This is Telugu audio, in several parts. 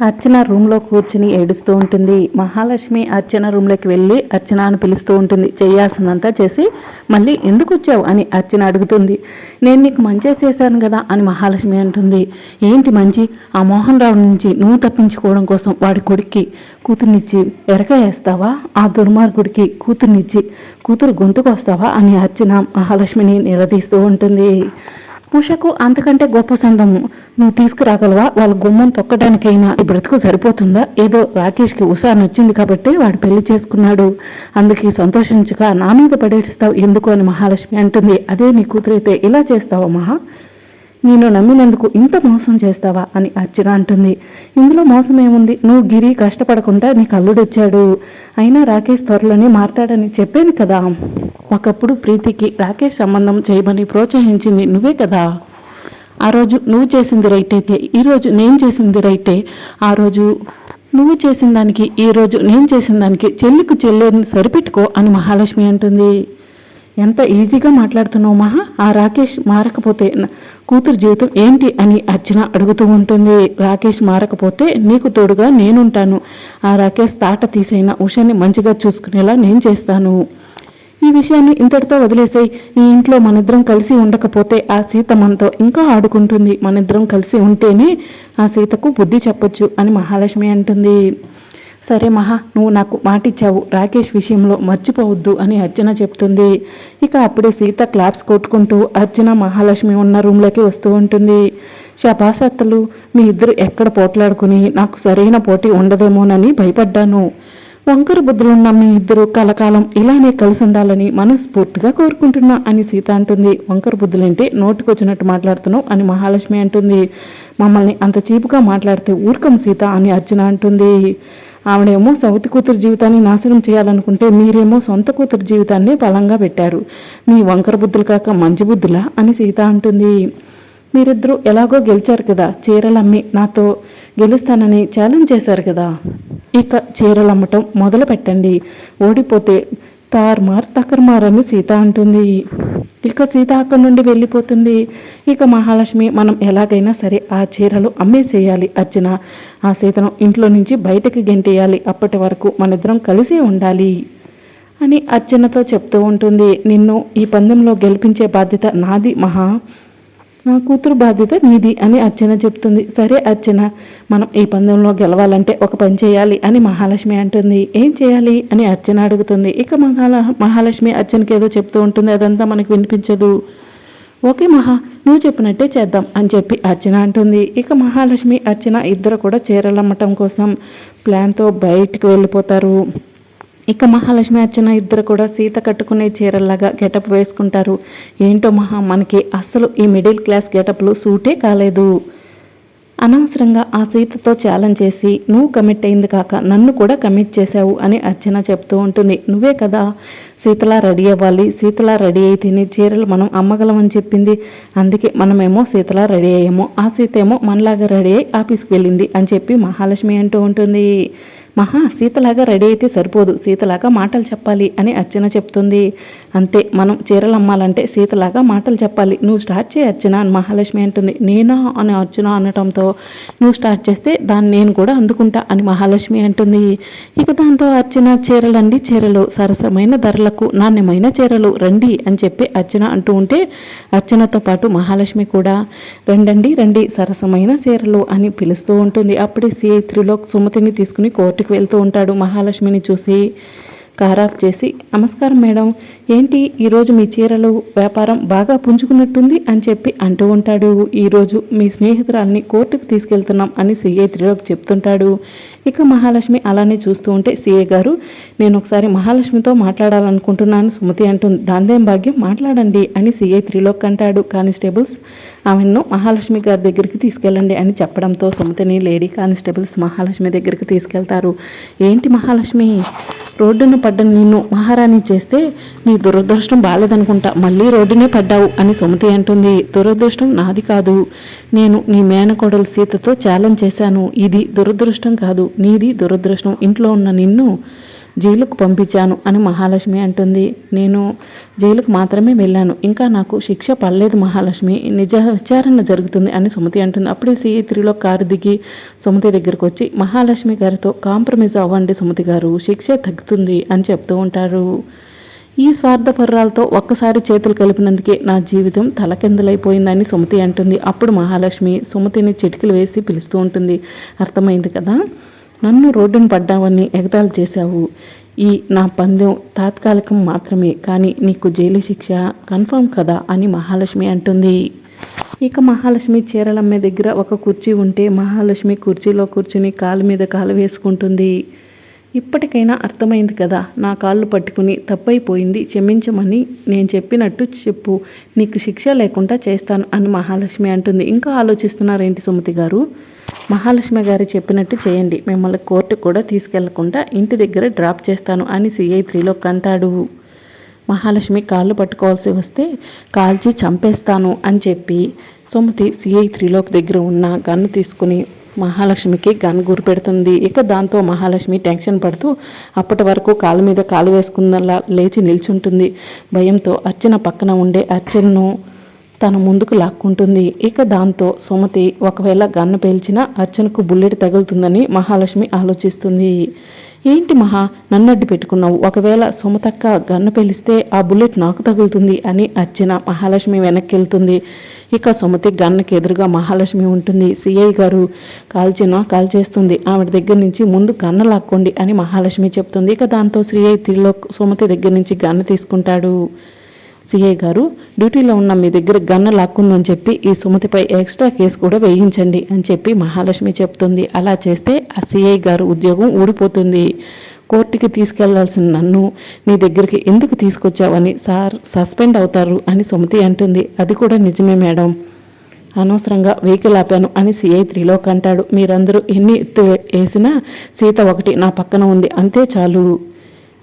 అర్చన రూమ్లో కూర్చుని ఏడుస్తూ ఉంటుంది. మహాలక్ష్మి అర్చన రూమ్లోకి వెళ్ళి అర్చన అని పిలుస్తూ ఉంటుంది. చేయాల్సిందంతా చేసి మళ్ళీ ఎందుకు వచ్చావు? అని అర్చన అడుగుతుంది. నేను నీకు మంచి చేశాను కదా అని మహాలక్ష్మి అంటుంది. ఏంటి మంచి? ఆ మోహన్ రావు నుంచి నువ్వు తప్పించుకోవడం కోసం వాడి కొడుక్కి కూతుర్నిచ్చి ఎరక వేస్తావా? ఆ దుర్మార్గుడికి కూతుర్నిచ్చి కూతురు గొంతుకు వస్తావా అని అర్చన మహాలక్ష్మిని నిలదీస్తూ ఉంటుంది. ఉషకు అంతకంటే గొప్ప సందము. నువ్వు తీసుకురాగలవా? వాళ్ళ గుమ్మం తొక్కడానికైనా ఈ బ్రతుకు సరిపోతుందా? ఏదో రాకేష్కి ఉషా నచ్చింది కాబట్టి వాడు పెళ్ళి చేసుకున్నాడు. అందుకే సంతోషించక నా మీద పడేస్తావు ఎందుకు అని మహాలక్ష్మి అంటుంది. అదే నీ కూతురైతే ఇలా చేస్తావా మహా? నేను నమ్మినందుకు ఇంత మోసం చేస్తావా అని అర్చన అంటుంది. ఇందులో మోసం ఏముంది? నువ్వు గిరి కష్టపడకుండా నీ కల్లుడొచ్చాడు అయినా రాకేష్ త్వరలోనే మారతాడని చెప్పాను కదా. ఒకప్పుడు ప్రీతికి రాకేష్ సంబంధం చేయమని ప్రోత్సహించింది నువ్వే కదా. ఆ రోజు నువ్వు చేసింది రైట్ అయితే ఈరోజు నేను చేసింది రైటే. ఆ రోజు నువ్వు చేసిన దానికి ఈరోజు నేను చేసిన దానికి చెల్లికి చెల్లెని సరిపెట్టుకో అని మహాలక్ష్మి అంటుంది. ఎంత ఈజీగా మాట్లాడుతున్నావు మహా? ఆ రాకేష్ మారకపోతే కూతురు జీవితం ఏంటి అని అర్చన అడుగుతూ ఉంటుంది. రాకేష్ మారకపోతే నీకు తోడుగా నేనుంటాను. ఆ రాకేష్ తాట తీసైన ఉషాని మంచిగా చూసుకునేలా నేను చేస్తాను. ఈ విషయాన్ని ఇంతటితో వదిలేసాయి. ఈ ఇంట్లో మనిద్దరం కలిసి ఉండకపోతే ఆ సీత మనతో ఇంకా ఆడుకుంటుంది. మనిద్దరం కలిసి ఉంటేనే ఆ సీతకు బుద్ధి చెప్పొచ్చు అని మహాలక్ష్మి అంటుంది. సరే మహా నువ్వు నాకు మాటిచ్చావు. రాకేష్ విషయంలో మర్చిపోవద్దు అని అర్చన చెప్తుంది. ఇక అప్పుడే సీత క్లాప్స్ కొట్టుకుంటూ అర్చన మహాలక్ష్మి ఉన్న రూమ్లోకి వస్తూ ఉంటుంది. శపాసత్తలు మీ ఇద్దరు ఎక్కడ పోట్లాడుకుని నాకు సరైన పోటీ ఉండదేమోనని భయపడ్డాను. వంకర బుద్ధులున్న మీ ఇద్దరు కలకాలం ఇలానే కలిసి ఉండాలని మనస్ఫూర్తిగా కోరుకుంటున్నా అని సీత అంటుంది. వంకర బుద్ధులంటే నోటికొచ్చినట్టు మాట్లాడుతున్నావు అని మహాలక్ష్మి అంటుంది. మమ్మల్ని అంత చీపుగా మాట్లాడితే ఊరుకం సీత అని అర్చన అంటుంది. ఆవిడేమో సౌతి కూతురు జీవితాన్ని నాశనం చేయాలనుకుంటే మీరేమో సొంత కూతురు జీవితాన్ని బలంగా పెట్టారు. మీ వంకర బుద్ధులు కాక మంచి బుద్ధులా? అని సీత అంటుంది. మీరిద్దరూ ఎలాగో గెలిచారు కదా చీరలు అమ్మి నాతో గెలుస్తానని ఛాలెంజ్ చేశారు కదా. ఇక చీరలు అమ్మటం మొదలు పెట్టండి ఓడిపోతే తార్మార్ తకర్మార్ అని సీత అంటుంది. ఇక సీత అక్కడి నుండి వెళ్ళిపోతుంది. ఇక మహాలక్ష్మి మనం ఎలాగైనా సరే ఆ చీరలు అమ్మేసేయాలి అర్చన ఆ సీతను ఇంట్లో నుంచి బయటకి గెంటేయాలి. అప్పటి వరకు మనిద్దరం కలిసే ఉండాలి అని అర్చనతో చెప్తూ ఉంటుంది. నిన్ను ఈ పందెంలో గెలిపించే బాధ్యత నాది మహా. నా కూతురు బాధ్యత నీది అని అర్చన చెప్తుంది. సరే అర్చన మనం ఈ పందెంలో గెలవాలంటే ఒక పని చేయాలి అని మహాలక్ష్మి అంటుంది. ఏం చేయాలి అని అర్చన అడుగుతుంది. ఇక మహాల మహాలక్ష్మి అర్చనకి ఏదో చెప్తూ ఉంటుంది. అదంతా మనకు వినిపించదు. ఓకే మహా నువ్వు చెప్పినట్టే చేద్దాం అని చెప్పి అర్చన అంటుంది. ఇక మహాలక్ష్మి అర్చన ఇద్దరు కూడా చీరలు అమ్మటం కోసం ప్లాన్తో బయటికి వెళ్ళిపోతారు. ఇక మహాలక్ష్మి అర్చన ఇద్దరు కూడా సీత కట్టుకునే చీరల్లాగా గెటప్ వేసుకుంటారు. ఏంటో మహా మనకి అస్సలు ఈ మిడిల్ క్లాస్ గెటప్లు సూటే కాలేదు. అనవసరంగా ఆ సీతతో ఛాలెంజ్ చేసి నువ్వు కమిట్ అయింది కాక నన్ను కూడా కమిట్ చేశావు అని అర్చన చెప్తూ ఉంటుంది. నువ్వే కదా సీతలా రెడీ అవ్వాలి. సీతలా రెడీ అయితేనే చీరలు మనం అమ్మగలమని చెప్పింది. అందుకే మనమేమో సీతలా రెడీ అయ్యాము. ఆ సీత ఏమో మనలాగా రెడీ అయ్యి ఆఫీస్కి వెళ్ళింది అని చెప్పి మహాలక్ష్మి అంటూ ఉంటుంది. మహా సీతలాగా రెడీ అయితే సరిపోదు. సీతలాగా మాటలు చెప్పాలి అని అర్చన చెప్తుంది. అంతే మనం చీరలు అమ్మాలంటే సీతలాగా మాటలు చెప్పాలి. నువ్వు స్టార్ట్ చేయి అర్చన అని మహాలక్ష్మి అంటుంది. నేనా అని అర్చన అనటంతో నువ్వు స్టార్ట్ చేస్తే దాన్ని నేను కూడా అందుకుంటా అని మహాలక్ష్మి అంటుంది. ఇక దాంతో అర్చన చీరలండి చీరలు సరసమైన ధరలకు నాణ్యమైన చీరలు రండి అని చెప్పి అర్చన అంటూ ఉంటే అర్చనతో పాటు మహాలక్ష్మి కూడా రండండి రండి సరసమైన చీరలు అని పిలుస్తూ ఉంటుంది. అప్పుడే సిఐ త్రిలోక్ సుమతిని తీసుకుని కోర్టుకు వెళ్తూ ఉంటాడు. మహాలక్ష్మిని చూసి కారాఫ్ చేసి నమస్కారం మేడం ఏంటి ఈరోజు మీ చీరలు వ్యాపారం బాగా పుంజుకున్నట్టుంది? అని చెప్పి అంటూ ఉంటాడు. ఈరోజు మీ స్నేహితురాల్ని కోర్టుకు తీసుకెళ్తున్నాం అని సిఏ త్రిలోక్ చెప్తుంటాడు. ఇక మహాలక్ష్మి అలానే చూస్తూ ఉంటే సిఏ గారు నేను ఒకసారి మహాలక్ష్మితో మాట్లాడాలనుకుంటున్నాను. సుమతి అంటుంది దాందేం భాగ్యం? మాట్లాడండి అని సిఐ త్రిలోక్ అంటాడు. కానిస్టేబుల్స్ ఆమెను మహాలక్ష్మి గారి దగ్గరికి తీసుకెళ్ళండి అని చెప్పడంతో సుమతిని లేడీ కానిస్టేబుల్స్ మహాలక్ష్మి దగ్గరికి తీసుకెళ్తారు. ఏంటి మహాలక్ష్మి రోడ్డున పడ్డ నిన్ను మహారాణి చేస్తే నీ దురదృష్టం బాలేదనుకుంటా. మళ్ళీ రోడ్డునే పడ్డావు అని సుమతి అంటుంది. దురదృష్టం నాది కాదు. నేను నీ మేనకోడలు సీతతో ఛాలెంజ్ చేశాను. ఇది దురదృష్టం కాదు. నీది దురదృష్టం. ఇంట్లో ఉన్న నిన్ను జైలుకు పంపించాను అని మహాలక్ష్మి అంటుంది. నేను జైలుకు మాత్రమే వెళ్ళాను. ఇంకా నాకు శిక్ష పడలేదు మహాలక్ష్మి. నిజ విచారణ జరుగుతుంది అని సుమతి అంటుంది. అప్పుడే సిఐ త్రీలో కారు దిగి సుమతి దగ్గరకు వచ్చి మహాలక్ష్మి గారితో కాంప్రమైజ్ అవ్వండి సుమతి గారు. శిక్ష తగ్గుతుంది అని చెప్తూ ఉంటారు. ఈ స్వార్థపర్రాలతో ఒక్కసారి చేతులు కలిపినందుకే నా జీవితం తలకిందలైపోయిందని సుమతి అంటుంది. అప్పుడు మహాలక్ష్మి సుమతిని చిటికలు వేసి పిలుస్తూ ఉంటుంది. అర్థమైంది కదా? నన్ను రోడ్డును పడ్డావని ఎగతాలు చేశావు. ఈ నా పందెం తాత్కాలికం మాత్రమే కానీ నీకు జైలు శిక్ష కన్ఫర్మ్ కదా అని మహాలక్ష్మి అంటుంది. ఇక మహాలక్ష్మి చీరలమ్మే దగ్గర ఒక కుర్చీ ఉంటే మహాలక్ష్మి కుర్చీలో కూర్చుని కాలు మీద కాలు వేసుకుంటుంది. ఇప్పటికైనా అర్థమైంది కదా నా కాళ్ళు పట్టుకుని తప్పైపోయింది క్షమించమని నేను చెప్పినట్టు చెప్పు నీకు శిక్ష లేకుండా చేస్తాను అని మహాలక్ష్మి అంటుంది. ఇంకా ఆలోచిస్తున్నారేంటి సుమతి గారు? మహాలక్ష్మి గారు చెప్పినట్టు చేయండి. మిమ్మల్ని కోర్టు కూడా తీసుకెళ్ళకుండా ఇంటి దగ్గర డ్రాప్ చేస్తాను అని సిఐ త్రీలో కంటాడు. మహాలక్ష్మి కాళ్ళు పట్టుకోవాల్సి వస్తే కాల్చి చంపేస్తాను అని చెప్పి సుమతి సిఐ త్రీలోక్ దగ్గర ఉన్న గన్ను తీసుకుని మహాలక్ష్మికి గన్ గురిపెడుతుంది. ఇక దాంతో మహాలక్ష్మి టెన్షన్ పడుతూ అప్పటి వరకు కాలు మీద కాలు వేసుకుందలా లేచి నిల్చుంటుంది. భయంతో అర్చన పక్కన ఉండే అర్చనను తన ముందుకు లాక్కుంటుంది. ఇక దాంతో సుమతి ఒకవేళ గన్ను పేల్చినా అర్చనకు బుల్లెట్ తగులుతుందని మహాలక్ష్మి ఆలోచిస్తుంది. ఏంటి మహా నన్నడ్డు పెట్టుకున్నావు. ఒకవేళ సుమతక్క గన్ను పేలిస్తే ఆ బుల్లెట్ నాకు తగులుతుంది అని అర్చన మహాలక్ష్మి వెనక్కి వెళ్తుంది ఇక సుమతి గన్నకి ఎదురుగా మహాలక్ష్మి ఉంటుంది. సిఐ గారు కాల్చిన? కాల్ చేస్తుంది ఆవిడ దగ్గర నుంచి ముందు గన్న లాక్కోండి అని మహాలక్ష్మి చెప్తుంది. ఇక దాంతో శ్రీఐ తిరిలో సుమతి దగ్గర నుంచి గన్న తీసుకుంటాడు. సిఐ గారు డ్యూటీలో ఉన్న మీ దగ్గర గన్ను లాక్కుందని చెప్పి ఈ సుమతిపై ఎక్స్ట్రా కేసు కూడా వేయించండి అని చెప్పి మహాలక్ష్మి చెప్తుంది. అలా చేస్తే ఆ సిఐ గారు ఉద్యోగం ఊడిపోతుంది. కోర్టుకి తీసుకెళ్ళాల్సిన నన్ను నీ దగ్గరికి ఎందుకు తీసుకొచ్చావని సార్ సస్పెండ్ అవుతారు అని సుమతి అంటుంది. అది కూడా నిజమే మేడం. అనవసరంగా వెహికల్ ఆపాను అని సిఐ త్రీలో అంటాడు. మీరందరూ ఎన్ని ఎత్తు వేసినా సీత ఒకటి నా పక్కన ఉంది. అంతే చాలు.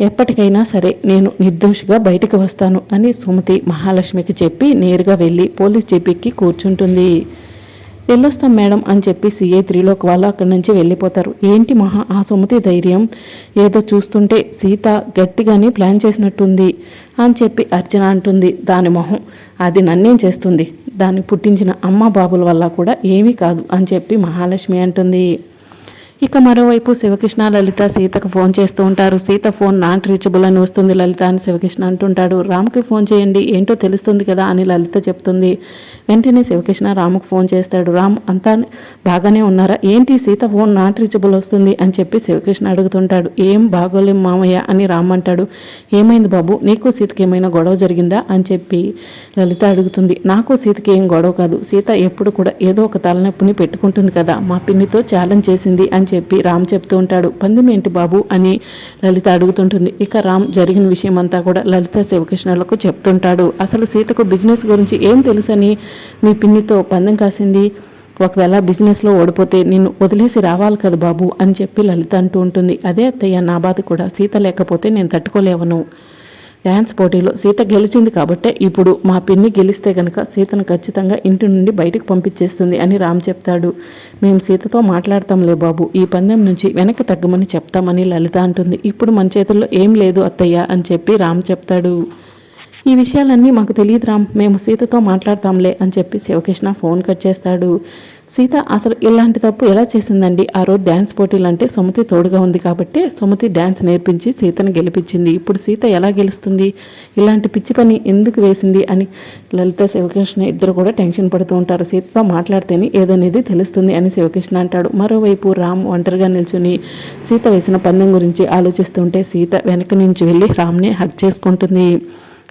ఎప్పటికైనా సరే నేను నిర్దోషిగా బయటికి వస్తాను అని సుమతి మహాలక్ష్మికి చెప్పి నేరుగా వెళ్ళి పోలీస్ జేపీకి కూర్చుంటుంది. వెళ్ళొస్తాం మేడం అని చెప్పి సిఐ త్రీలోక్ వాళ్ళు అక్కడి నుంచి వెళ్ళిపోతారు. ఏంటి మహా ఆ సుమతి ధైర్యం? ఏదో చూస్తుంటే సీత గట్టిగానే ప్లాన్ చేసినట్టుంది అని చెప్పి అర్చన అంటుంది. దాని మొహం అది నన్నేం చేస్తుంది? దాన్ని పుట్టించిన అమ్మ బాబుల వల్ల కూడా ఏమీ కాదు అని చెప్పి మహాలక్ష్మి అంటుంది. ఇక మరోవైపు శివకృష్ణ లలిత సీతకు ఫోన్ చేస్తూ ఉంటారు. సీత ఫోన్ నాట్ రీచబుల్ అని వస్తుంది. లలిత అని శివకృష్ణ అంటుంటాడు. రామ్కి ఫోన్ చేయండి. ఏంటో తెలుస్తుంది కదా అని లలిత చెప్తుంది. వెంటనే శివకృష్ణ రాముకు ఫోన్ చేస్తాడు. రామ్ అంతా బాగానే ఉన్నారా? ఏంటి సీత ఫోన్ నాట్ రీచబుల్ వస్తుంది అని చెప్పి శివకృష్ణ అడుగుతుంటాడు. ఏం బాగోలేం మామయ్య అని రామ్ అంటాడు. ఏమైంది బాబు? నీకు సీతకి ఏమైనా గొడవ జరిగిందా? అని చెప్పి లలిత అడుగుతుంది. నాకు సీతకి ఏం గొడవ కాదు. సీత ఎప్పుడు కూడా ఏదో ఒక తలనొప్పిని పెట్టుకుంటుంది కదా. మా పిన్నితో ఛాలెంజ్ చేసింది అని చెప్పి రామ్ చెప్తూ ఉంటాడు. పందెం ఏంటి బాబు? అని లలిత అడుగుతుంటుంది. ఇక రామ్ జరిగిన విషయం అంతా కూడా లలిత శివకృష్ణులకు చెప్తుంటాడు. అసలు సీతకు బిజినెస్ గురించి ఏం తెలుసని మీ పిన్నితో పందెం కాసింది? ఒకవేళ బిజినెస్లో ఓడిపోతే నిన్ను వదిలేసి రావాలి కదా బాబు? అని చెప్పి లలిత అంటూ ఉంటుంది. అదే అత్తయ్య నా బాధ కూడా సీత లేకపోతే నేను తట్టుకోలేవను. డ్యాన్స్ పోటీలో సీత గెలిచింది కాబట్టే ఇప్పుడు మా పిన్ని గెలిస్తే కనుక సీతను ఖచ్చితంగా ఇంటి నుండి బయటకు పంపించేస్తుంది అని రామ్ చెప్తాడు. మేము సీతతో మాట్లాడతాంలే బాబు ఈ పందెం నుంచి వెనక్కి తగ్గమని చెప్తామని లలిత అంటుంది. ఇప్పుడు మన చేతుల్లో ఏం లేదు అత్తయ్య అని చెప్పి రామ్ చెప్తాడు. ఈ విషయాలన్నీ మాకు తెలియదు రామ్ మేము సీతతో మాట్లాడతాంలే అని చెప్పి శివకృష్ణ ఫోన్ కట్ చేస్తాడు. సీత అసలు ఇలాంటి తప్పు ఎలా చేసిందండి? ఆ రోజు డ్యాన్స్ పోటీలు అంటే సుమతి తోడుగా ఉంది కాబట్టి సుమతి డ్యాన్స్ నేర్పించి సీతను గెలిపించింది. ఇప్పుడు సీత ఎలా గెలుస్తుంది? ఇలాంటి పిచ్చి పని ఎందుకు వేసింది? అని లలిత శివకృష్ణ ఇద్దరు కూడా టెన్షన్ పడుతూ ఉంటారు. సీతతో మాట్లాడితేనే ఏదనేది తెలుస్తుంది అని శివకృష్ణ అంటాడు. మరోవైపు రామ్ ఒంటరిగా నిల్చుని సీత వేసిన పందెం గురించి ఆలోచిస్తుంటే సీత వెనక నుంచి వెళ్ళి రామ్ని హక్ చేసుకుంటుంది.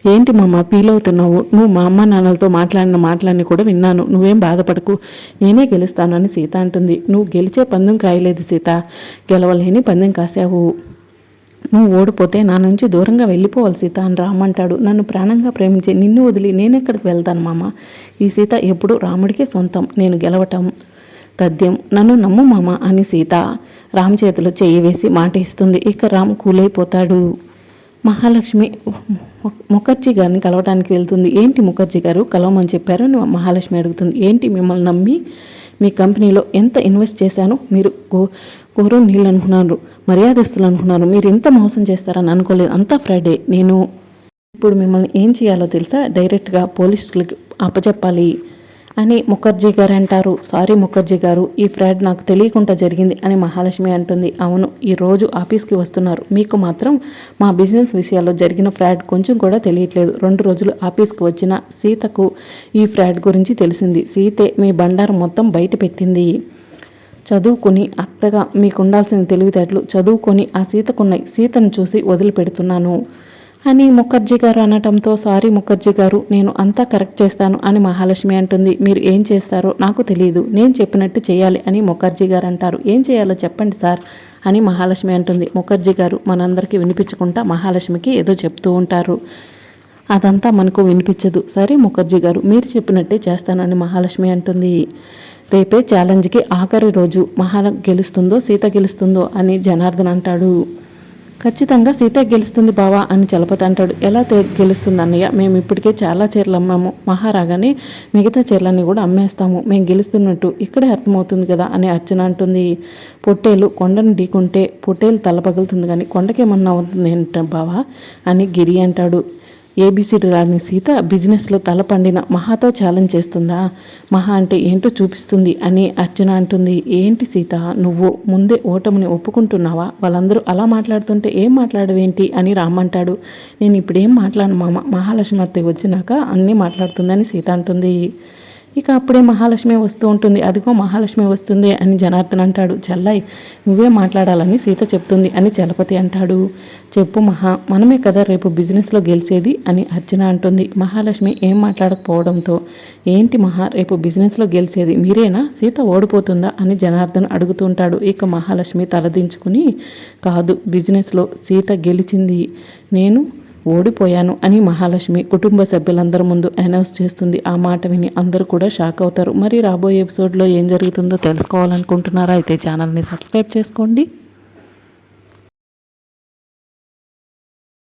ఏంటి మామ ఫీల్ అవుతున్నావు? నువ్వు మా అమ్మ నాన్నలతో మాట్లాడిన మాటలన్నీ కూడా విన్నాను. నువ్వేం బాధపడకు. నేనే గెలుస్తానని సీత అంటుంది. నువ్వు గెలిచే పందెం కాయలేదు సీత. గెలవలేని పందెం కాసావు నువ్వు ఓడిపోతే నా నుంచి దూరంగా వెళ్ళిపోవాలి సీత అని రామంటాడు నన్ను ప్రాణంగా ప్రేమించే నిన్ను వదిలి నేనెక్కడికి వెళ్తాను మామ? ఈ సీత ఎప్పుడు రాముడికే సొంతం. నేను గెలవటం తథ్యం. నన్ను నమ్ము మామ అని సీత రామ్ చేతిలో చెయ్యి వేసి మాట ఇస్తుంది. ఇక రామ్ కూలైపోతాడు. మహాలక్ష్మి ముఖర్జీ గారిని కలవడానికి వెళ్తుంది. ఏంటి ముఖర్జీ గారు? కలవమని చెప్పారు. అని మహాలక్ష్మి అడుగుతుంది. ఏంటి మిమ్మల్ని నమ్మి మీ కంపెనీలో ఎంత ఇన్వెస్ట్ చేశాను? మీరు గో గోరు నీళ్ళు అనుకున్నారు మర్యాదస్తులు అనుకున్నారు. మీరు ఎంత మోసం చేస్తారని అనుకోలేదు. అంతా ఫ్రైడే. నేను ఇప్పుడు మిమ్మల్ని ఏం చేయాలో తెలుసా? డైరెక్ట్గా పోలీసులకి అప్పచెప్పాలి. అని ముఖర్జీ గారు అంటారు సారీ ముఖర్జీ గారు ఈ ఫ్రాడ్ నాకు తెలియకుండా జరిగింది అని మహాలక్ష్మి అంటుంది. అవును ఈ రోజు ఆఫీస్కి వస్తున్నారు. మీకు మాత్రం మా బిజినెస్ విషయాల్లో జరిగిన ఫ్రాడ్ కొంచెం కూడా తెలియట్లేదు. రెండు రోజులు ఆఫీస్కి వచ్చిన సీతకు ఈ ఫ్రాడ్ గురించి తెలిసింది. సీతే మీ బండారం మొత్తం బయట పెట్టింది. చదువుకుని అత్తగా మీకు ఉండాల్సిన తెలివితేటలు చదువుకొని ఆ సీతకున్నాయి. సీతను చూసి వదిలిపెడుతున్నాను. అని ముఖర్జీ గారు అనటంతో సారీ ముఖర్జీ గారు నేను అంతా కరెక్ట్ చేస్తాను అని మహాలక్ష్మి అంటుంది. మీరు ఏం చేస్తారో నాకు తెలియదు నేను చెప్పినట్టు చేయాలి అని ముఖర్జీ గారు అంటారు. ఏం చేయాలో చెప్పండి సార్ అని మహాలక్ష్మి అంటుంది. ముఖర్జీ గారు మనందరికీ వినిపించుకుంటా మహాలక్ష్మికి ఏదో చెప్తూ ఉంటారు. అదంతా మనకు వినిపించదు. సరే ముఖర్జీ గారు మీరు చెప్పినట్టే చేస్తానని మహాలక్ష్మి అంటుంది. రేపే ఛాలెంజ్కి ఆఖరి రోజు మహాల గెలుస్తుందో సీత గెలుస్తుందో అని జనార్దన్ అంటాడు. ఖచ్చితంగా సీత గెలుస్తుంది బావా అని చలపతి అంటాడు. ఎలా గెలుస్తుంది అన్నయ్య? మేము ఇప్పటికే చాలా చీరలు అమ్మాము. మహారాగానే మిగతా చీరలన్నీ కూడా అమ్మేస్తాము. మేము గెలుస్తున్నట్టు ఇక్కడే అర్థమవుతుంది కదా అని అర్చన అంటుంది. పొట్టేలు కొండను ఢీకుంటే పొట్టేలు తల పగులుతుంది కానీ కొండకేమన్నా అవుతుంది ఏంట బావా అని గిరి అంటాడు. ఏబీసీడి రాని సీత బిజినెస్లో తల పండిన మహాతో ఛాలెంజ్ చేస్తుందా? మహా అంటే ఏంటో చూపిస్తుంది అని అర్చన అంటుంది. ఏంటి సీత నువ్వు ముందే ఓటమిని ఒప్పుకుంటున్నావా? వాళ్ళందరూ అలా మాట్లాడుతుంటే ఏం మాట్లాడవేంటి అని రామ్మంటాడు నేను ఇప్పుడేం మాట్లాడను మామ. మహాలక్ష్మి అత్తయ్య వచ్చినాక అన్నీ మాట్లాడుతుందని సీత అంటుంది. ఇక అప్పుడే మహాలక్ష్మి వస్తూ ఉంటుంది. అదిగో మహాలక్ష్మి వస్తుంది అని జనార్దన్ అంటాడు. చెల్లయ్ నువ్వే మాట్లాడాలని సీత చెప్తుంది అని చలపతి అంటాడు. చెప్పు మహా మనమే కదా రేపు బిజినెస్లో గెలిచేది అని అర్చన అంటుంది. మహాలక్ష్మి ఏం మాట్లాడకపోవడంతో ఏంటి మహా రేపు బిజినెస్లో గెలిచేది మీరేనా? సీత ఓడిపోతుందా అని జనార్దన్ అడుగుతుంటాడు ఇక మహాలక్ష్మి తలదించుకుని కాదు బిజినెస్లో సీత గెలిచింది. నేను ఓడిపోయాను అని మహాలక్ష్మి కుటుంబ సభ్యులందరి ముందు అనౌన్స్ చేస్తుంది. ఆ మాట విని అందరూ కూడా షాక్ అవుతారు. మరి రాబోయే ఎపిసోడ్లో ఏం జరుగుతుందో తెలుసుకోవాలనుకుంటున్నారా? అయితే ఛానల్ని సబ్స్క్రైబ్ చేసుకోండి.